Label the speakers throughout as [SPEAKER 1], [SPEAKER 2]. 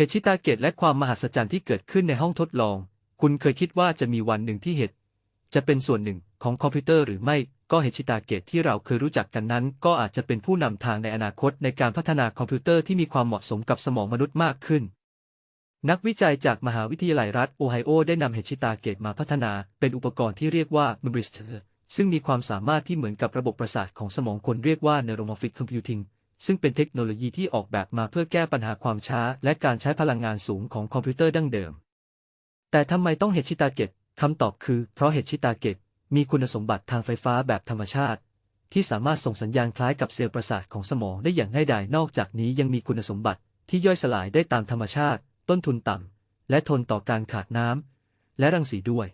[SPEAKER 1] เหตุชิตาเกตและความมหัศจรรย์ที่เกิดขึ้นในห้องทดลอง คุณเคยคิดว่าจะมีวันหนึ่งที่เหตุ จะเป็นส่วนหนึ่งของคอมพิวเตอร์หรือไม่ ก็เหตุชิตาเกตที่เราเคยรู้จักกันนั้น ก็อาจจะเป็นผู้นำทางในอนาคตในการพัฒนาคอมพิวเตอร์ที่มีความเหมาะสมกับสมองมนุษย์มากขึ้น นักวิจัยจากมหาวิทยาลัยรัฐโอไฮโอได้นำเห็ดชิตาเกตมาพัฒนา เป็นอุปกรณ์ที่เรียกว่า m e m b r i s t e r ซึ่งมีความสามารถที่เหมือนกับระบบประสาทของสมองคนเรียกว่า neuromorphic computing ซึ่งเป็นเทคโนโลยีที่ออกแบบมาเพื่อแก้ปัญหาความช้า และการใช้พลังงานสูงของคอมพิวเตอร์ดั้งเดิม แต่ทำไมต้องเห็ดชิตาเกตคำตอบคือ เพราะเห็ดชิตาเกตมีคุณสมบัติทางไฟฟ้าแบบธรรมชาติ ที่สามารถส่งสัญญาณคล้ายกับเซลล์ประสาทของสมองได้อย่างง่ายดายนอกจากนี้ยังมีคุณสมบัติที่ย่อยสลายได้ตามธรรมชาติ ต้นทุนต่ำและทนต่อการขาดน้ำและรังสีด้วย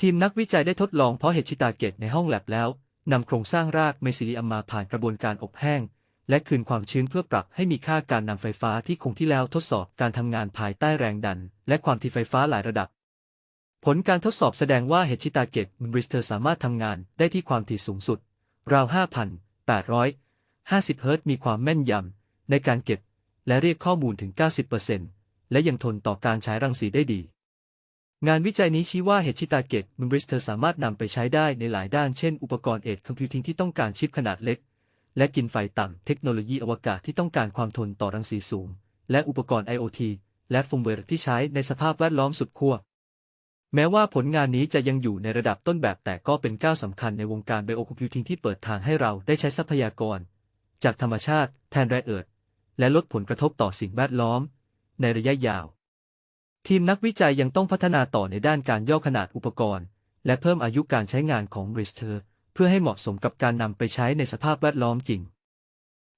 [SPEAKER 1] ทีมนักวิจัยได้ทดลองเพาะเห็ดชิตาเกตในห้องแลบแล้วนำโครงสร้างรากเมซิลิอัมมาผ่านกระบวนการอบแห้ง และคืนความชื้นเพื่อปรับให้มีค่าการนำไฟฟ้าที่คงที่แล้วทดสอบการทำงานภายใต้แรงดัน และความถี่ไฟฟ้าหลายระดับ ผลการทดสอบแสดงว่าเฮดชิตาเกตมบริสเตอร์สามารถทำงานได้ที่ความถี่สูงสุด ราว 5,850 เฮิรตซ์มีความแม่นยำในการเก็บ และเรียกข้อมูลถึง 90%และยังทนต่อการใช้รังสีได้ดี งานวิจัยนี้ชี้ว่าเฮดชิตาเกตมบริสเตอร์สามารถนำไปใช้ได้ในหลายด้านเช่นอุปกรณ์เอทคอมพิวติ้งที่ต้องการชิปขนาดเล็ก และกินไฟต่ำ เทคโนโลยีอวกาศที่ต้องการความทนต่อรังสีสูง และอุปกรณ์ IoT และเฟิร์มแวร์ที่ใช้ในสภาพแวดล้อมสุดขั้วแม้ว่าผลงานนี้จะยังอยู่ในระดับต้นแบบแต่ก็เป็นก้าวสำคัญในวงการไบโอคอมพิวติ้งที่เปิดทางให้เราได้ใช้ทรัพยากร จากธรรมชาติ แทนแร่เอิร์ธและลดผลกระทบต่อสิ่งแวดล้อม ในระยะยาว ทีมนักวิจัยยังต้องพัฒนาต่อในด้านการย่อขนาดอุปกรณ์ และเพิ่มอายุการใช้งานของ r i s t e r เพื่อให้เหมาะสมกับการนำไปใช้ในสภาพแวดล้อมจริง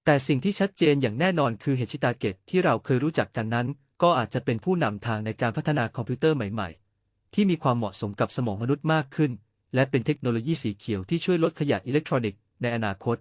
[SPEAKER 1] แต่สิ่งที่ชัดเจนอย่างแน่นอนคือเฮชิตาเกตที่เราเคยรู้จักกันนั้น ก็อาจจะเป็นผู้นำทางในการพัฒนาคอมพิวเตอร์ใหม่ ๆ ที่มีความเหมาะสมกับสมองมนุษย์มากขึ้น และเป็นเทคโนโลยีสีเขียวที่ช่วยลดขยะอิเล็กทรอนิกส์ในอนาคต